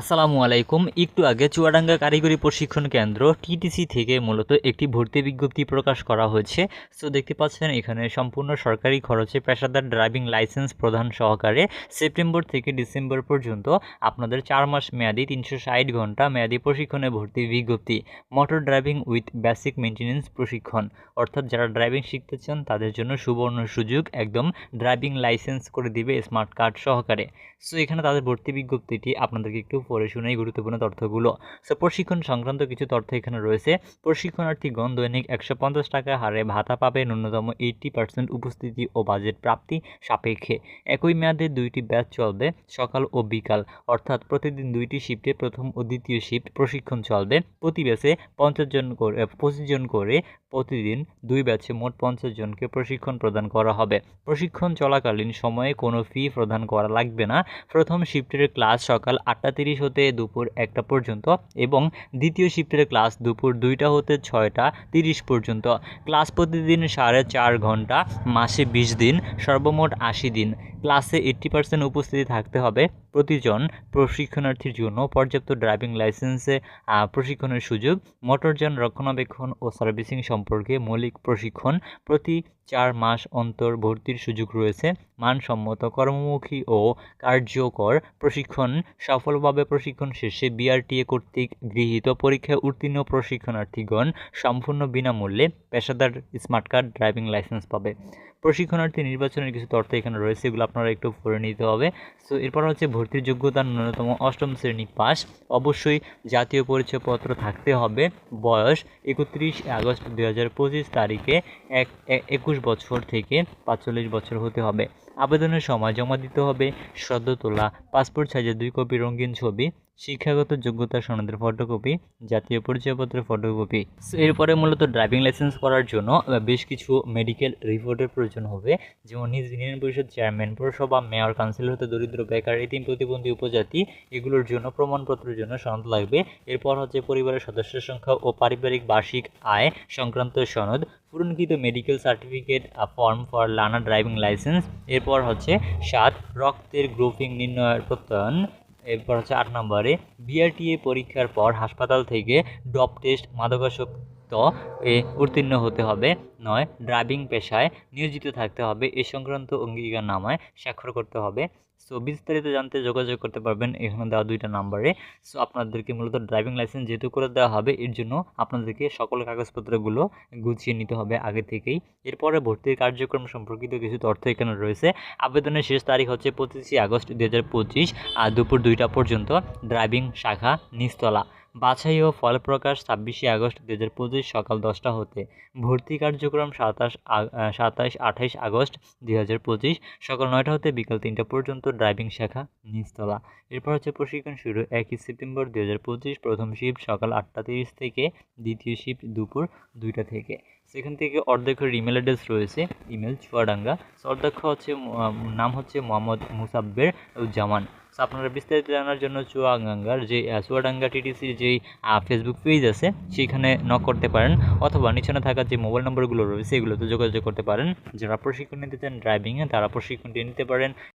আসসালামু আলাইকুম। একটু আগে চুয়াডাঙ্গা কারিগরি প্রশিক্ষণ কেন্দ্র টিটিসি থেকে মূলত একটি ভর্তি বিজ্ঞপ্তি প্রকাশ করা হয়েছে। সো দেখতে পাচ্ছেন, এখানে সম্পূর্ণ সরকারি খরচে পেশাদার ড্রাইভিং লাইসেন্স প্রধান সহকারে সেপ্টেম্বর থেকে ডিসেম্বর পর্যন্ত আপনাদের চার মাস মেয়াদি তিনশো ষাট ঘণ্টা মেয়াদি প্রশিক্ষণে ভর্তি বিজ্ঞপ্তি। Motor driving with basic maintenance প্রশিক্ষণ। অর্থাৎ যারা ড্রাইভিং শিখতে চান, তাদের জন্য সুবর্ণ সুযোগ একদম ড্রাইভিং লাইসেন্স করে দিবে স্মার্ট কার্ড সহকারে। সো এখানে তাদের ভর্তি বিজ্ঞপ্তিটি আপনাদেরকে একটু পড়ে শুনেই গুরুত্বপূর্ণ তথ্যগুলো। সো প্রশিক্ষণ সংক্রান্ত কিছু তথ্য এখানে রয়েছে। প্রশিক্ষণার্থীগণ দৈনিক একশো পঞ্চাশ টাকা হারে ভাতা পাবে ন্যূনতম এইটটি পার্সেন্ট উপস্থিতি ও বাজেট প্রাপ্তি সাপেক্ষে। একই মেয়াদে দুইটি ব্যাচ চলবে, সকাল ও বিকাল। অর্থাৎ প্রতিদিন দুইটি শিফটে প্রথম ও দ্বিতীয় শিফট প্রশিক্ষণ চলবে। প্রতি ব্যাচে পঞ্চাশ জন করে পঁচিশ জন করে প্রতিদিন দুই ব্যাচে মোট পঞ্চাশ জনকে প্রশিক্ষণ প্রদান করা হবে। প্রশিক্ষণ চলাকালীন সময়ে কোনো ফি প্রদান করা লাগবে না। প্রথম শিফটের ক্লাস সকাল আটটা তিরিশ হতে দুপুর একটা পর্যন্ত এবং দ্বিতীয় শিফটের ক্লাস দুপুর দুইটা হতে ছয়টা তিরিশ পর্যন্ত। ক্লাস প্রতিদিন সাড়ে চার ঘণ্টা, মাসে বিশ দিন, সর্বমোট আশি দিন। ক্লাসে এইট্টি পার্সেন্ট উপস্থিতি থাকতে হবে। প্রতিজন প্রশিক্ষণার্থীর জন্য পর্যাপ্ত ড্রাইভিং লাইসেন্সে প্রশিক্ষণের সুযোগ, মোটরযান রক্ষণাবেক্ষণ ও সার্ভিসিং সম্পর্কে মৌলিক প্রশিক্ষণ প্রতি চার মাস অন্তর ভর্তির সুযোগ রয়েছে। মানসম্মত কর্মমুখী ও কার্যকর প্রশিক্ষণ, সফলভাবে প্রশিক্ষণ শেষে বিআরটিএ কর্তৃক গৃহীত পরীক্ষায় উত্তীর্ণ প্রশিক্ষণার্থীগণ সম্পূর্ণ বিনামূল্যে পেশাদার স্মার্ট কার্ড ড্রাইভিং লাইসেন্স পাবে। প্রশিক্ষণার্থী নির্বাচনের কিছু তথ্য এখানে রয়েছে, এগুলো আপনারা একটু পড়ে নিতে হবে। সো এরপর হচ্ছে ভর্তির যোগ্যতা ন্যূনতম অষ্টম শ্রেণি পাস। অবশ্যই জাতীয় পরিচয়পত্র থাকতে হবে। বয়স একত্রিশ আগস্ট দুই হাজার পঁচিশ তারিখে এক একুশ বছর থেকে পাঁচচল্লিশ বছর হতে হবে। আবেদনের সময় জমা দিতে হবে। সদ্য তোলা পাসপোর্ট সাইজের দুই কপি রঙিন ছবি। শিক্ষাগত যোগ্যতা সনদের ফটোকপি জাতীয় পরিচয়পত্রের ফটোকপি এরপরে মূলত ড্রাইভিং লাইসেন্স করার জন্য বেশ কিছু মেডিকেল রিপোর্টের প্রয়োজন হবে। যেমন নিজ ইউনিয়ন পরিষদ চেয়ারম্যান পৌরসভা মেয়র কাউন্সিলর হতে দরিদ্র, বেকার, এতিম, প্রতিবন্ধী, উপজাতি, এগুলোর জন্য প্রমাণপত্রের জন্য সনদ লাগবে। এরপর হচ্ছে পরিবারের সদস্যের সংখ্যা ও পারিবারিক বার্ষিক আয় সংক্রান্ত সনদ, পূরণকৃত medical certificate form for learner driving licence এরপর হচ্ছে সাত, রক্তের গ্রুপিং নির্ণয়ের প্রত্যয়ন। এরপর হচ্ছে আট নম্বরে বিআরটিএ পরীক্ষার পর হাসপাতাল থেকে ডপ টেস্ট মাদকাসক্ত এ উত্তীর্ণ হতে হবে। নয় ড্রাইভিং পেশায় নিয়োজিত থাকতে হবে। এ সংক্রান্ত অঙ্গীকার নামায় স্বাক্ষর করতে হবে। সো বিস্তারিত জানতে যোগাযোগ করতে পারবেন এখানে দেওয়া দুইটা নাম্বারে। সো আপনাদেরকে মূলত ড্রাইভিং লাইসেন্স যেহেতু করে দেওয়া হবে, এর জন্য আপনাদেরকে সকল কাগজপত্রগুলো গুছিয়ে নিতে হবে আগে থেকেই। এরপরে ভর্তির কার্যক্রম সম্পর্কিত কিছু তথ্য এখানে রয়েছে। আবেদনের শেষ তারিখ হচ্ছে পঁচিশে আগস্ট দু হাজার পঁচিশ, আর দুপুর দুইটা পর্যন্ত ড্রাইভিং শাখা নিচতলা। বাছাই ও ফল প্রকাশ ছাব্বিশে আগস্ট দু হাজার পঁচিশ সকাল দশটা হতে। ভর্তি কার্যক্রম সাতাশ সাতাশ আঠাইশ আগস্ট দুই হাজার পঁচিশ সকাল নয়টা হতে বিকাল তিনটা পর্যন্ত ড্রাইভিং শাখা, নিচতলা। এরপর হচ্ছে প্রশিক্ষণ শুরু একই সেপ্টেম্বর দু হাজার পঁচিশ প্রথম শিফট সকাল আটটা তিরিশ থেকে, দ্বিতীয় শিফট দুপুর দুইটা থেকে। সেখান থেকে অর্ধেকের ইমেল অ্যাড্রেস রয়েছে, ইমেল চুয়াডাঙ্গা। অধ্যক্ষ হচ্ছে নাম হচ্ছে মোহাম্মদ মুসাব্বের জামান আপনারা বিস্তারিত জানার জন্য চুয়াডাঙ্গার যে চুয়াডাঙ্গা টিটিসির যেই ফেসবুক পেজ আছে, সেখানে নক করতে পারেন অথবা নিচনে থাকা যে মোবাইল নম্বরগুলো রয়েছে এগুলোতে যোগাযোগ করতে পারেন। যারা প্রশিক্ষণ নিতে চান ড্রাইভিংয়ে তারা প্রশিক্ষণটি নিতে পারেন।